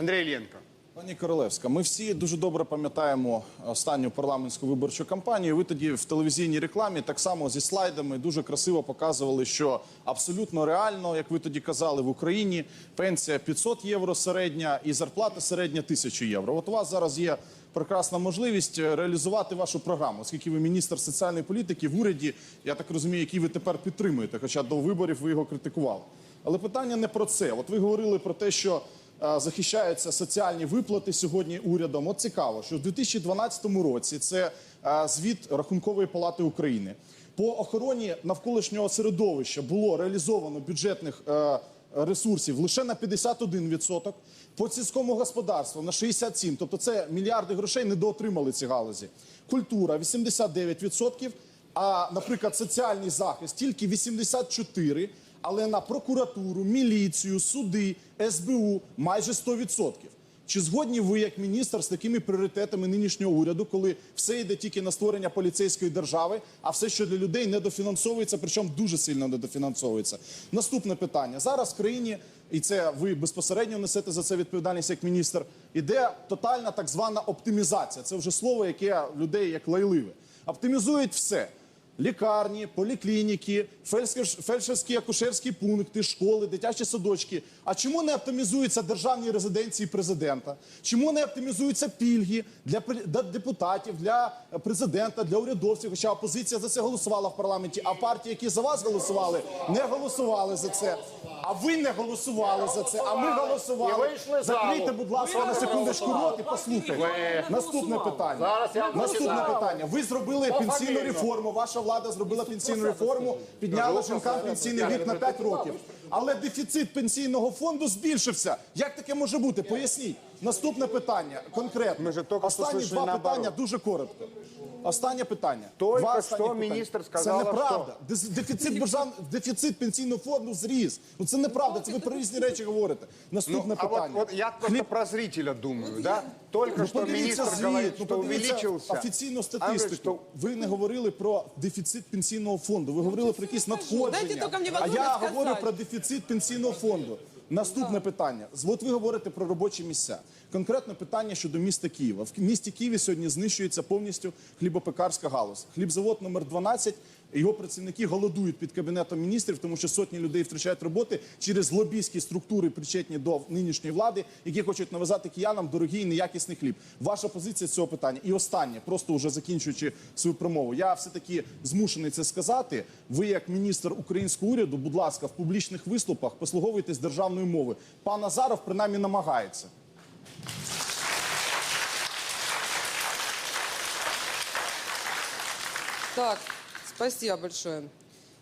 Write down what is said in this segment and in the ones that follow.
Андрій Іллєнко. Пані Королевська, ми всі дуже добре пам'ятаємо останню парламентську виборчу кампанію. Ви тоді в телевізійній рекламі так само зі слайдами дуже красиво показували, що абсолютно реально, як ви тоді казали, в Україні пенсія 500 євро середня і зарплата середня 1000 євро. От у вас зараз є прекрасна можливість е, реалізувати вашу програму, оскільки ви міністр соціальної політики в уряді, я так розумію, який ви тепер підтримуєте, хоча до виборів ви його критикували. Але питання не про це. От ви говорили про те, що захищаються соціальні виплати сьогодні урядом. От цікаво, що в 2012 році це е, звіт Рахункової палати України. По охороні навколишнього середовища було реалізовано бюджетних е, ресурсів лише на 51%, по сільському господарству на 67%. Тобто це мільярди грошей недоотримали ці галузі. Культура 89%, а, наприклад, соціальний захист тільки 84%, але на прокуратуру, міліцію, суди, СБУ майже 100%. Чи згодні ви, як міністр, з такими пріоритетами нинішнього уряду, коли все йде тільки на створення поліцейської держави, а все, що для людей недофінансовується, причому дуже сильно недофінансовується? Наступне питання зараз в країні, і це ви безпосередньо несете за це відповідальність як міністр. Іде тотальна так звана оптимізація. Це вже слово, яке людей як лайливе. Оптимізують все. Лікарні, поліклініки, фельдшер- фельдшерські акушерські пункти, школи, дитячі садочки. А чому не оптимізуються державні резиденції президента? Чому не оптимізуються пільги для депутатів, для президента, для урядовців? Хоча опозиція за це голосувала в парламенті, а партії, які за вас голосували, не голосували за це. А ви не голосували за це. А ми голосували. Закрийте, будь ласка, на секундочку рот і послухайте. Наступне питання. Наступне питання. Ви зробили пенсійну реформу. Ваша влада зробила пенсійну реформу, підняла жінкам пенсійний вік на 5 років. Але дефіцит пенсійного фонду збільшився. Як таке може бути? Поясніть. Наступне питання конкретно. Ми же тільки Останні два наоборот. питання дуже коротко. Останнє питання. Тільки Два що останні міністр сказала, Це неправда. Дез- Дефіцит держав... дефіцит пенсійного фонду зріс. Ну це неправда. Це ви про різні речі говорите. Наступне а вот, питання. вот я просто про зрителя думаю, да? Только Ну, что министр звіт, говорит, ну, что подивіться увеличился. офіційну А статистику. что Ви не говорили про дефіцит пенсійного фонду. Ви говорили про якісь Дайте надходження. тільки мені А я сказати. говорю про дефіцит пенсійного фонду. Наступне питання. От ви говорите про робочі місця. Конкретно питання щодо міста Києва. В місті Києві сьогодні знищується повністю хлібопекарська галузь. Хлібзавод номер 12 його працівники голодують під кабінетом міністрів, тому що сотні людей втрачають роботи через лобійські структури, причетні до нинішньої влади, які хочуть навязати киянам дорогий і неякісний хліб. Ваша позиція з цього питання. І останнє, просто вже закінчуючи свою промову. Я все таки змушений це сказати. Ви, як міністр українського уряду, будь ласка, в публічних виступах послуговуйтесь державною мовою. Пан Азаров принаймні намагається. Так, спасибо большое.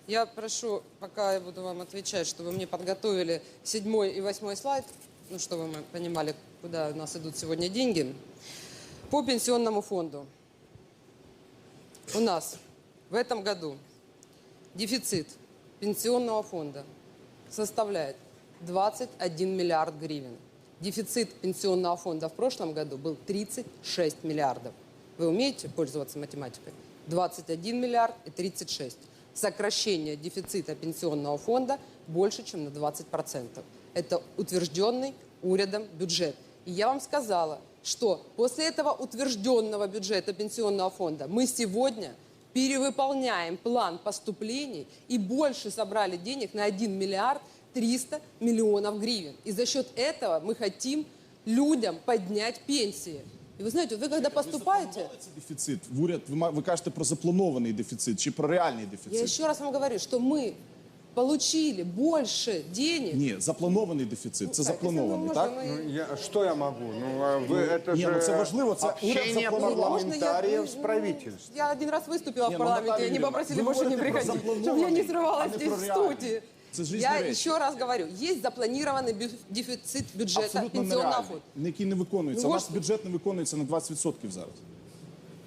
Я прошу, пока я буду вам отвечать, чтобы мне подготовили седьмой и восьмой слайд, ну, чтобы мы понимали, куда у нас идут сегодня деньги. По пенсионному фонду. У нас в этом году дефицит пенсионного фонда составляет 21 миллиард гривен. Дефицит пенсионного фонда в прошлом году был 36 миллиардов. Вы умеете пользоваться математикой? 21 миллиард и 36. Сокращение дефицита пенсионного фонда больше, чем на 20%. Это утвержденный урядом бюджет. И я вам сказала, что после этого утвержденного бюджета пенсионного фонда мы сегодня перевыполняем план поступлений и больше собрали денег на 1 миллиард 300 миллионов гривен. И за счет этого мы хотим людям поднять пенсии. И вы знаете, вы когда поступаете, Це дефіцит в уряд. Ви ма- ви кажете про запланований дефіцит чи про реальний я дефіцит? еще раз вам говорю, что мы получили больше денег. Ні, запланований дефіцит. Це Так, запланований, если так? можно, мы- Ну, я, что я могу? Ну, а вы, это не, же ну, це важливо, це уряд общение запланував. парламентариев Можно с я- правительством. Я один раз выступила Не, в ну, парламенте, Наталья и они Юрьевна, попросили вы больше не говорите про приходить, чтобы я запланованный, не срывалась а не здесь про в реальный. студии. Это жизнь Я речи. еще раз говорю, есть запланированный бю- дефицит бюджета Абсолютно пенсионного нереальний, фонда. який не виконується. Ну, У нас ось- бюджет не виконується на 20% зараз.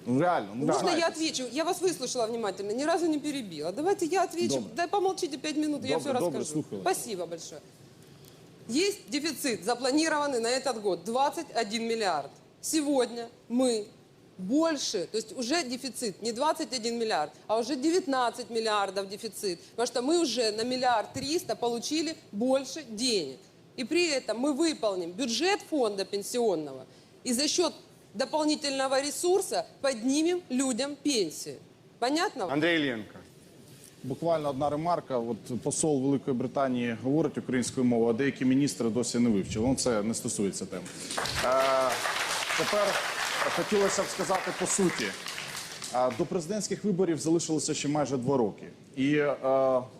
Ну реально, ну Можно я знаєте. отвечу? Я вас выслушала внимательно, ни разу не перебила. Давайте я отвечу. Добро. Дай помолчите пять минут, я Добро, все добро, расскажу. слухаю. Спасибо большое. Есть дефицит, запланированный на этот год, 21 миллиард. Сегодня мы больше, то есть уже дефицит не 21 миллиард, а уже 19 миллиардов дефицит. Потому что мы уже на миллиард триста получили больше денег. И при этом мы выполним бюджет фонда пенсионного и за счет дополнительного ресурса поднимем людям пенсии. Понятно? Андрей Ленко. Буквально одна ремарка. От посол Великої Британії говорить українською мовою, а деякі міністри досі не вивчили. Ну, це не стосується тем. Е, тепер хотілося б сказати по суті. До президентських виборів залишилося ще майже два роки. І е,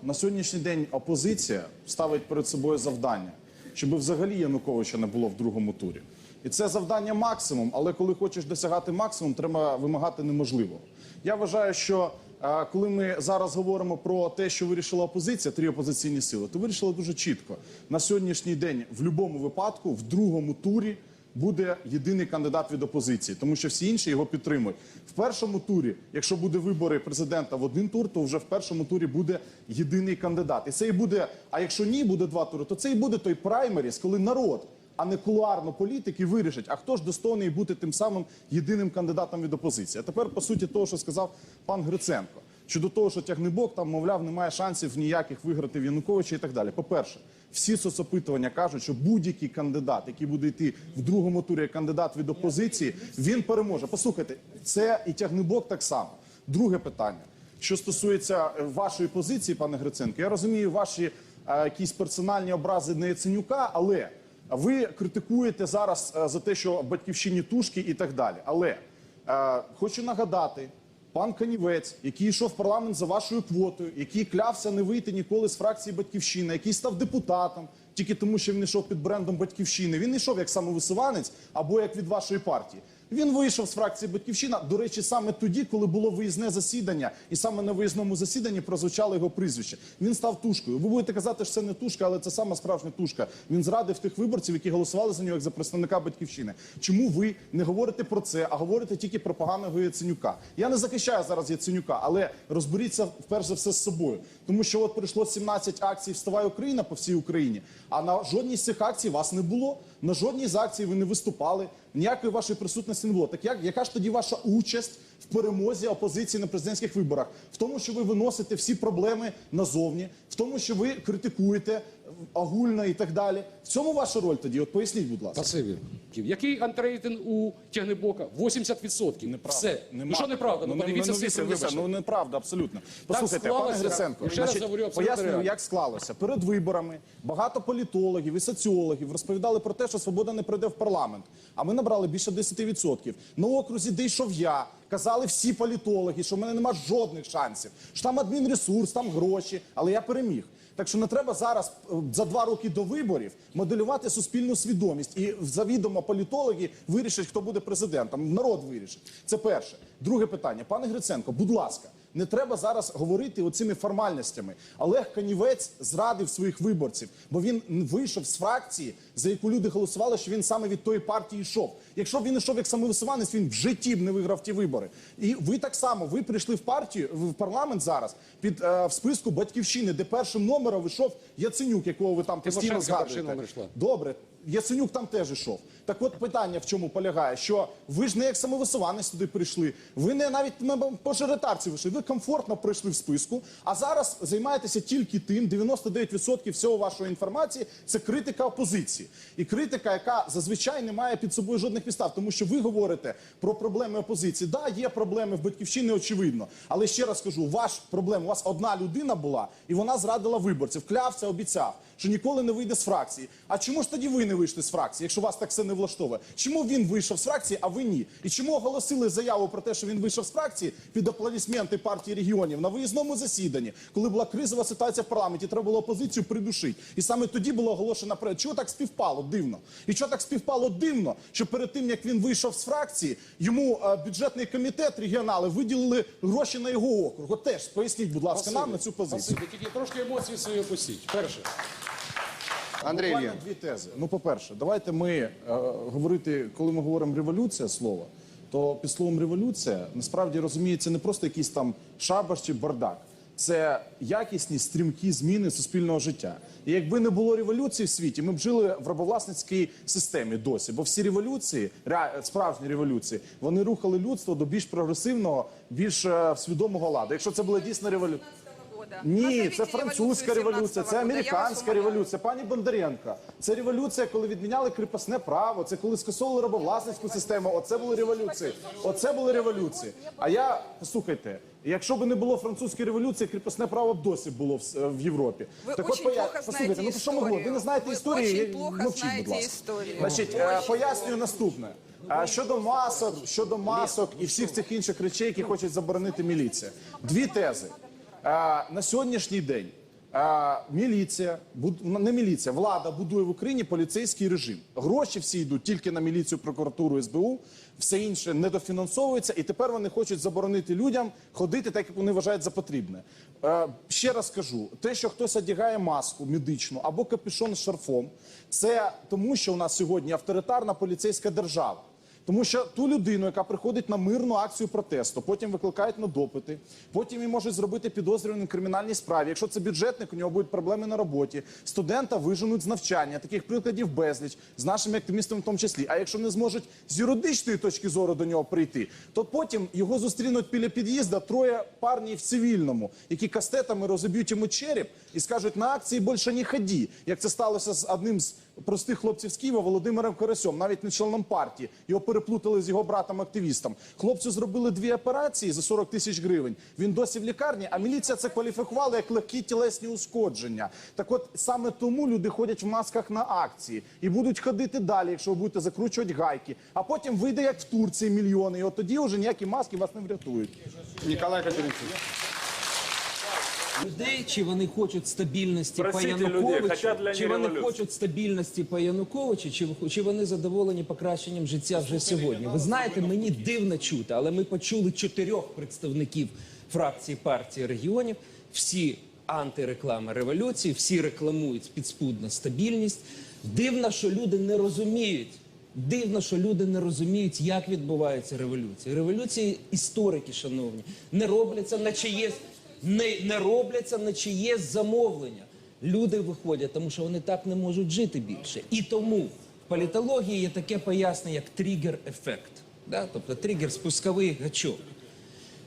на сьогоднішній день опозиція ставить перед собою завдання, щоб взагалі Януковича не було в другому турі. І це завдання максимум, але коли хочеш досягати максимум, треба вимагати неможливого. Я вважаю, що е, коли ми зараз говоримо про те, що вирішила опозиція, три опозиційні сили, то вирішила дуже чітко. На сьогоднішній день в будь-якому випадку, в другому турі, буде єдиний кандидат від опозиції, тому що всі інші його підтримують. В першому турі, якщо буде вибори президента в один тур, то вже в першому турі буде єдиний кандидат. І це і буде. А якщо ні, буде два тури, то це і буде той праймеріс, коли народ. А не кулуарно політики вирішать, а хто ж достойний бути тим самим єдиним кандидатом від опозиції. А тепер по суті того, що сказав пан Гриценко, щодо того, що тягнебок там, мовляв, немає шансів ніяких виграти в Януковича і так далі. По-перше, всі соцопитування кажуть, що будь-який кандидат, який буде йти в другому турі як кандидат від опозиції, він переможе. Послухайте, це і тягнебок так само. Друге питання. Що стосується е, вашої позиції, пане Гриценко, я розумію ваші е, якісь персональні образи на Яценюка, але ви критикуєте зараз е, за те, що батьківщині тушки і так далі. Але е, хочу нагадати, пан Канівець, який йшов в парламент за вашою квотою, який клявся не вийти ніколи з фракції Батьківщина, який став депутатом тільки тому, що він йшов під брендом Батьківщини. Він не йшов як самовисуванець або як від вашої партії. Він вийшов з фракції Батьківщина. До речі, саме тоді, коли було виїзне засідання, і саме на виїзному засіданні прозвучало його прізвище. Він став тушкою. Ви будете казати, що це не тушка, але це сама справжня тушка. Він зрадив тих виборців, які голосували за нього як за представника батьківщини. Чому ви не говорите про це, а говорите тільки про поганого Яценюка? Я не захищаю зараз Яценюка, але розберіться перш за все з собою, тому що от прийшло 17 акцій Вставай Україна по всій Україні. А на жодній з цих акцій вас не було. На жодній з акцій ви не виступали. Ніякої вашої присутності не було. Так як яка ж тоді ваша участь в перемозі опозиції на президентських виборах? В тому, що ви виносите всі проблеми назовні, в тому, що ви критикуєте огульно і так далі. В цьому ваша роль тоді? От поясніть, будь ласка. Спасибі. Який антирейтинг у Тягнебока? 80%. Неправда. Все. Нема. Ну що неправда? Ну, ну, подивіться ну, цифри, вибачте, ну неправда, абсолютно. Послухайте, пане склалося. Гриценко, ще раз говорю, абсолютно пояснюю, реально. як склалося. Перед виборами багато політологів і соціологів розповідали про те, що свобода не прийде в парламент. А ми набрали більше 10%. На окрузі, де йшов я, казали всі політологи, що в мене нема жодних шансів. Що там адмінресурс, там гроші, але я переміг. Так що не треба зараз е, за два роки до виборів моделювати суспільну свідомість і завідомо політологи вирішать, хто буде президентом. Народ вирішить. Це перше. Друге питання, пане Гриценко, будь ласка. Не треба зараз говорити оцими формальностями. Олег Канівець зрадив своїх виборців, бо він вийшов з фракції, за яку люди голосували, що він саме від тої партії йшов. Якщо б він йшов як самовисуванець, він в житті б не виграв ті вибори. І ви так само ви прийшли в партію в парламент зараз під е, в списку батьківщини, де першим номером вийшов Яценюк, якого ви там постійно згадуєте. Добре, Яценюк там теж йшов. Так от питання в чому полягає, що ви ж не як самовисуванець туди прийшли, ви не навіть на пожиритарці вийшли, ви комфортно пройшли в списку, а зараз займаєтеся тільки тим, 99% всього вашої інформації це критика опозиції. І критика, яка зазвичай не має під собою жодних підстав, тому що ви говорите про проблеми опозиції. Да, є проблеми в батьківщині, очевидно. Але ще раз кажу, ваш проблем, у вас одна людина була, і вона зрадила виборців, клявся, обіцяв, що ніколи не вийде з фракції. А чому ж тоді ви не вийшли з фракції, якщо вас так все не влаштовує? Чому він вийшов з фракції, а ви ні? І чому оголосили заяву про те, що він вийшов з фракції під аплодисменти партії регіонів на виїзному засіданні, коли була кризова ситуація в парламенті, треба було опозицію придушити. І саме тоді було оголошено про чого так співпало дивно. І чого так співпало дивно, що перед тим як він вийшов з фракції, йому е, бюджетний комітет регіонали виділили гроші на його округ. От теж поясніть, будь ласка, нам на цю позицію. Спасибі. Тільки трошки емоцій свої опустіть. Перше. Андрей Буквально дві тези. Ну, по-перше, давайте ми е, говорити, коли ми говоримо революція слово, то під словом революція насправді розуміється не просто якийсь там шабаш чи бардак. Це якісні стрімкі зміни суспільного життя. І якби не було революції в світі, ми б жили в рабовласницькій системі досі. Бо всі революції, ре- справжні революції, вони рухали людство до більш прогресивного, більш е, свідомого ладу. Якщо це була дійсно революція. Ні, це французька революція, це американська революція. Пані Бондаренко, це революція, коли відміняли кріпосне право, це коли скасовували рабовласницьку систему. Оце були революції. Оце були революції. А я послухайте. Якщо б не було французької революції, кріпосне право б досі було в, в Європі. Ви так от поя... послухайте, ну що говоримо? Ви не знаєте історію. історії, Ви очень плохо мовчіть, будь знаєте ласка. історію. Значить, е, пояснюю наступне. А щодо масок, щодо масок і всіх цих інших речей, які хочуть заборонити міліція. Дві тези. На сьогоднішній день міліція, буд- не міліція, влада будує в Україні поліцейський режим. Гроші всі йдуть тільки на міліцію, прокуратуру, СБУ, все інше недофінансовується, і тепер вони хочуть заборонити людям ходити так, як вони вважають за потрібне. Ще раз кажу: те, що хтось одягає маску медичну або капюшон з шарфом, це тому, що у нас сьогодні авторитарна поліцейська держава. Тому що ту людину, яка приходить на мирну акцію протесту, потім викликають на допити, потім її можуть зробити підозрюваним кримінальній справі. Якщо це бюджетник, у нього будуть проблеми на роботі. Студента виженуть з навчання. Таких прикладів безліч з нашими активістами, в тому числі. А якщо не зможуть з юридичної точки зору до нього прийти, то потім його зустрінуть біля під'їзда троє парнів в цивільному, які кастетами розоб'ють йому череп і скажуть на акції більше не ході, як це сталося з одним з простих хлопців з Києва Володимиром Коросьом, навіть не членом партії. Його переплутали з його братом-активістом. Хлопцю зробили дві операції за 40 тисяч гривень. Він досі в лікарні, а міліція це кваліфікувала як легкі тілесні ушкодження. Так от саме тому люди ходять в масках на акції і будуть ходити далі, якщо ви будете закручувати гайки. А потім вийде як в Турції мільйони. І от тоді вже ніякі маски вас не врятують. Ніколай Катеринцев. Людей, чи вони хочуть стабільності по людей, Януковичу, они чи вони хочуть стабільності по Януковичу, чи, чи вони задоволені покращенням життя вже сьогодні. Ви знаєте, мені дивно чути, але ми почули чотирьох представників фракції партії регіонів. Всі антиреклами революції, всі рекламують підспудно стабільність. Дивно, що люди не розуміють. Дивно, що люди не розуміють, як відбувається революція. Революції історики, шановні, не робляться на чиєсь не, не робляться на чиєсь замовлення. Люди виходять, тому що вони так не можуть жити більше. І тому в політології є таке пояснення, як тригер-ефект. Да? Тобто тригер спусковий гачок.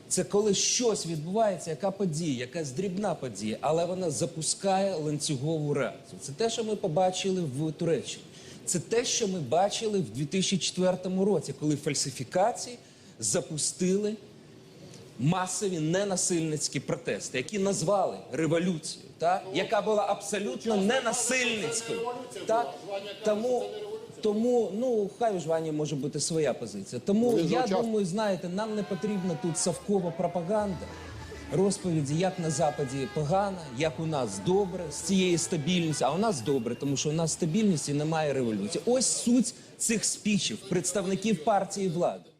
Це коли щось відбувається, яка подія, якась дрібна подія, але вона запускає ланцюгову реакцію. Це те, що ми побачили в Туреччині. Це те, що ми бачили в 2004 році, коли фальсифікації запустили масові ненасильницькі протести, які назвали революцією, так? яка була абсолютно ненасильницькою. Так? Тому, тому ну, хай у Жвані може бути своя позиція. Тому я думаю, знаєте, нам не потрібна тут совкова пропаганда. Розповіді, як на Западі погано, як у нас добре з цієї стабільності, а у нас добре, тому що у нас стабільність і немає революції. Ось суть цих спічів представників партії влади.